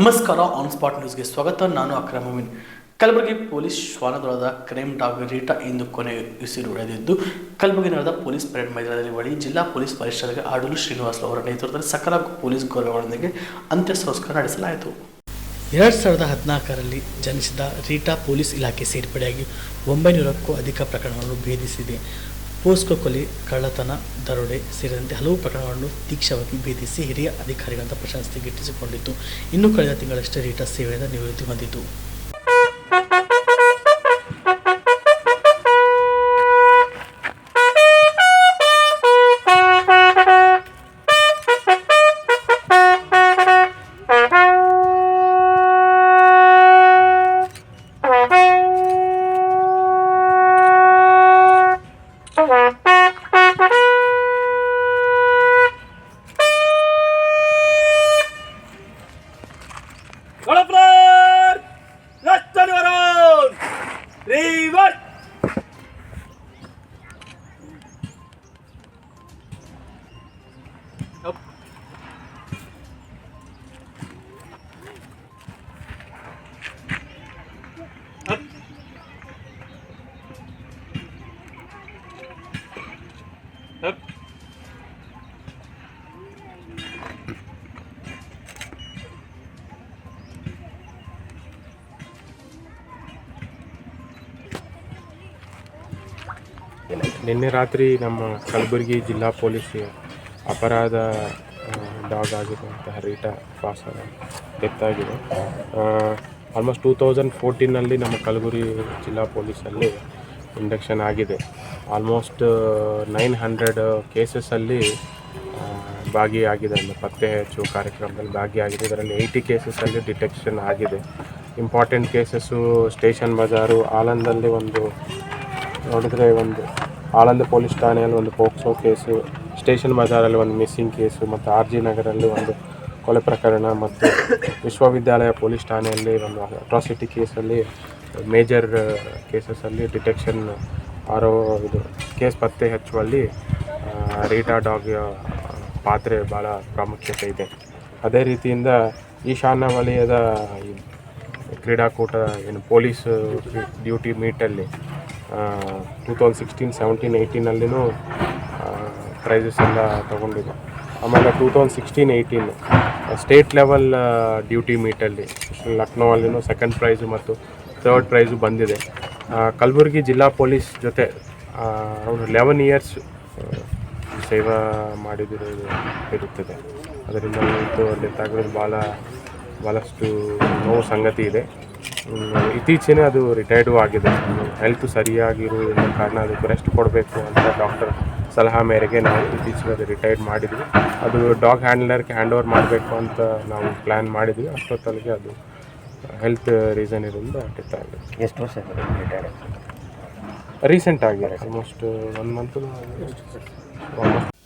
ನಮಸ್ಕಾರ on spot ನ್ಯೂಸ್ಗೆ ಸ್ವಾಗತ. ನಾನು ಅಕ್ರಮ್ ಮೀನ್ ಕಲಬುರಗಿ ಪೊಲೀಸ್ ಶ್ವಾನದಳದ ಕ್ರೈಮ್ ಡಾಗ್ ರೀಟಾ ಇಂದು ಕೊನೆ ಉಸಿರು ಕಲಬುರಗಿ ನಡೆದ ಪೊಲೀಸ್ ಪರೇಡ್ ಮೈದಾನದಲ್ಲಿ ಬಳಿ ಜಿಲ್ಲಾ ಪೊಲೀಸ್ ವರಿಷ್ಠರಿಗೆ ಆಡಲು ಶ್ರೀನಿವಾಸ್ ಅವರ ನೇತೃತ್ವದಲ್ಲಿ ಸಕಲ ಪೊಲೀಸ್ ಗೌರವಗಳೊಂದಿಗೆ ಅಂತ್ಯ ಸಂಸ್ಕಾರ ನಡೆಸಲಾಯಿತು. ಎರಡು ಸಾವಿರದ ಹದಿನಾಲ್ಕರಲ್ಲಿ ಜನಿಸಿದ ರೀಟಾ ಪೊಲೀಸ್ ಇಲಾಖೆ ಸೇರ್ಪಡೆಯಾಗಿ ಒಂಬೈನೂರಕ್ಕೂ ಅಧಿಕ ಪ್ರಕರಣಗಳನ್ನು ಭೇದಿಸಿದೆ. ಪೋಸ್ಕೋ ಕೊಲೆ ಕಳ್ಳತನ ದರೋಡೆ ಸೇರಿದಂತೆ ಹಲವು ಪ್ರಕರಣಗಳನ್ನು ತೀಕ್ಷವಾಗಿ ಭೇದಿಸಿ ಹಿರಿಯ ಅಧಿಕಾರಿಗಳಂತ ಪ್ರಶಸ್ತಿ ಗಿಟ್ಟಿಸಿಕೊಂಡಿತ್ತು. ಇನ್ನು ಕಳೆದ ತಿಂಗಳಷ್ಟೇ ರೀಟಾ ಸೇವೆಯಿಂದ ನಿವೃತ್ತಿ ಹೊಂದಿತು. ¡Colaprar! ¡Lasta River! ನಿನ್ನೆ ರಾತ್ರಿ ನಮ್ಮ ಕಲಬುರಗಿ ಜಿಲ್ಲಾ ಪೊಲೀಸ್ ಅಪರಾಧ ಡಾಗ್ ಆಗಿರುವಂತಹ ರೀಟಾ ಪಾಸ್ ಡೆತ್ ಆಗಿದೆ ಆಲ್ಮೋಸ್ಟ್ ಟೂ ತೌಸಂಡ್ ಫೋರ್ಟೀನಲ್ಲಿ ನಮ್ಮ ಕಲಬುರಗಿ ಜಿಲ್ಲಾ ಪೊಲೀಸಲ್ಲಿ ಇಂಡಕ್ಷನ್ ಆಗಿದೆ. ಆಲ್ಮೋಸ್ಟ್ ನೈನ್ ಹಂಡ್ರೆಡ್ ಕೇಸಸಲ್ಲಿ ಭಾಗಿಯಾಗಿದೆ. ಅಂದರೆ ಪತ್ತೆ ಹೆಚ್ಚು ಕಾರ್ಯಕ್ರಮದಲ್ಲಿ ಭಾಗಿಯಾಗಿದೆ. ಇದರಲ್ಲಿ ಏಯ್ಟಿ ಕೇಸಸಲ್ಲಿ ಡಿಟೆಕ್ಷನ್ ಆಗಿದೆ. ಇಂಪಾರ್ಟೆಂಟ್ ಕೇಸಸ್ಸು ಸ್ಟೇಷನ್ ಬಜಾರು, ಆಲಂದಲ್ಲಿ ಒಂದು, ನೋಡಿದ್ರೆ ಒಂದು ಆಳಂದ ಪೊಲೀಸ್ ಠಾಣೆಯಲ್ಲಿ ಒಂದು ಪೋಕ್ಸೋ ಕೇಸು, ಸ್ಟೇಷನ್ ಬಜಾರಲ್ಲಿ ಒಂದು ಮಿಸ್ಸಿಂಗ್ ಕೇಸು ಮತ್ತು ಆರ್ ಜಿ ನಗರಲ್ಲಿ ಒಂದು ಕೊಲೆ ಪ್ರಕರಣ ಮತ್ತು ವಿಶ್ವವಿದ್ಯಾಲಯ ಪೊಲೀಸ್ ಠಾಣೆಯಲ್ಲಿ ಒಂದು ಅಟ್ರಾಸಿಟಿ ಕೇಸಲ್ಲಿ, ಮೇಜರ್ ಕೇಸಸ್ಸಲ್ಲಿ ಡಿಟೆಕ್ಷನ್ ಆರೋ ಇದು ಕೇಸ್ ಪತ್ತೆ ಹಚ್ಚುವಲ್ಲಿ ರೀಟಾ ಡಾಗ್ ಪಾತ್ರೆ ಭಾಳ ಪ್ರಾಮುಖ್ಯತೆ ಇದೆ. ಅದೇ ರೀತಿಯಿಂದ ಈಶಾನ್ಯ ವಲಯದ ಕ್ರೀಡಾಕೂಟ ಏನು ಪೊಲೀಸ್ ಡ್ಯೂಟಿ ಮೀಟಲ್ಲಿ ಟೂ ತೌಸಂಡ್ ಸಿಕ್ಸ್ಟೀನ್ ಸೆವೆಂಟೀನ್ ಏಯ್ಟೀನಲ್ಲಿನೂ ಪ್ರೈಸಸ್ ಎಲ್ಲ ತೊಗೊಂಡಿದ್ದೆ. ಆಮೇಲೆ two thousand sixteen eighteen state level duty ಮೀಟಲ್ಲಿ ಲಕ್ನೋವಲ್ಲಿನೂ ಸೆಕೆಂಡ್ ಪ್ರೈಸು ಮತ್ತು ಥರ್ಡ್ ಪ್ರೈಸು ಬಂದಿದೆ. ಕಲಬುರಗಿ ಜಿಲ್ಲಾ ಪೊಲೀಸ್ ಜೊತೆ ಅವರು ಲೆವೆನ್ ಇಯರ್ಸ್ ಸೇವಾ ಮಾಡಿದಿರೋದು ಇರುತ್ತದೆ. ಅದರಿಂದ ಅಲ್ಲಿ ತೆಗೆದು ಭಾಳ, ಭಾಳಷ್ಟು ನೋವು ಸಂಗತಿ ಇದೆ. ಇತ್ತೀಚಿನ ಅದು ರಿಟೈರ್ಡು ಆಗಿದೆ. ಹೆಲ್ತ್ ಸರಿಯಾಗಿರುವುದರಿಂದ ಕಾರಣ ಅದಕ್ಕೆ ರೆಸ್ಟ್ ಕೊಡಬೇಕು ಅಂತ ಡಾಕ್ಟರ್ ಸಲಹಾ ಮೇರೆಗೆ ನಾವು ಇತ್ತೀಚೆಗೆ ಅದು ರಿಟೈರ್ಡ್ ಮಾಡಿದ್ವಿ. ಅದು ಡಾಗ್ ಹ್ಯಾಂಡ್ಲರ್ಗೆ ಹ್ಯಾಂಡ್ ಓವರ್ ಮಾಡಬೇಕು ಅಂತ ನಾವು ಪ್ಲ್ಯಾನ್ ಮಾಡಿದ್ವಿ. ಅಷ್ಟೊತ್ತಲ್ಲಿಗೆ ಅದು ಹೆಲ್ತ್ ರೀಸನ್ ಇರೋದ್ರಿಂದ ಡೆತ್ ಆಗಿದೆ. ಎಷ್ಟು ವರ್ಷ ರಿಟೈರ್ಡ್ ರೀಸೆಂಟ್ ಆಗಿದೆ ಆಲ್ಮೋಸ್ಟ್ ಒನ್ ಮಂತ್